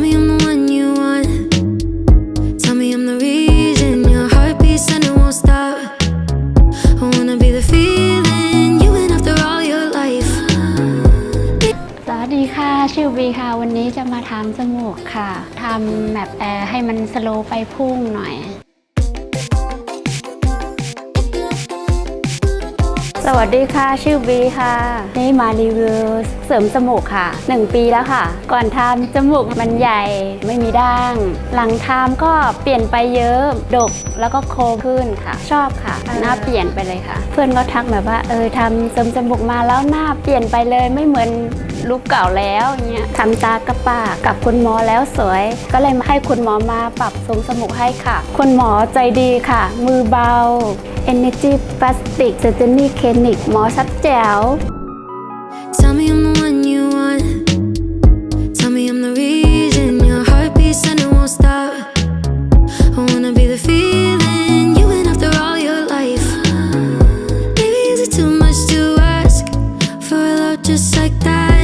me I'm the one you want. Tell me I'm the reason your heart beats and it won't stop. I wanna be the feeling you went after all your life. สวัสดีค่ะ ชื่อบีค่ะ วันนี้จะมาทำจมูกค่ะทำแบบแอร์ให้มันสโลว์ไปพุ่งหน่อย วัสดีค่ะ ชื่อบีค่ะ นี่มารีวิวเสริมจมูกค่ะ 1 ปีแล้วค่ะ ก่อนทำจมูกมันใหญ่ไม่มีด่าง หลังทำก็เปลี่ยนไปเยอะดกแล้วก็โค้งขึ้นค่ะ ชอบค่ะ หน้าเปลี่ยนไปเลยค่ะ เพื่อนก็ทักแบบว่าเออทำเสริมจมูกมาแล้วหน้าเปลี่ยนไปเลยไม่เหมือนรูปเก่าแล้วเงี้ยทำตากระปากกับคุณหมอแล้วสวย ก็เลยมาให้คุณหมอมาปรับทรงจมูกให้ค่ะ คุณหมอใจดีค่ะ มือเบา Energy Plastic Surgery Clinic หมอชัดแจ๋ว Tell me I'm the one you want. Tell me I'm the reason your heart beats and it won't stop. I wanna be the feeling you been after all your life. Maybe is it too much to ask for a love just like that?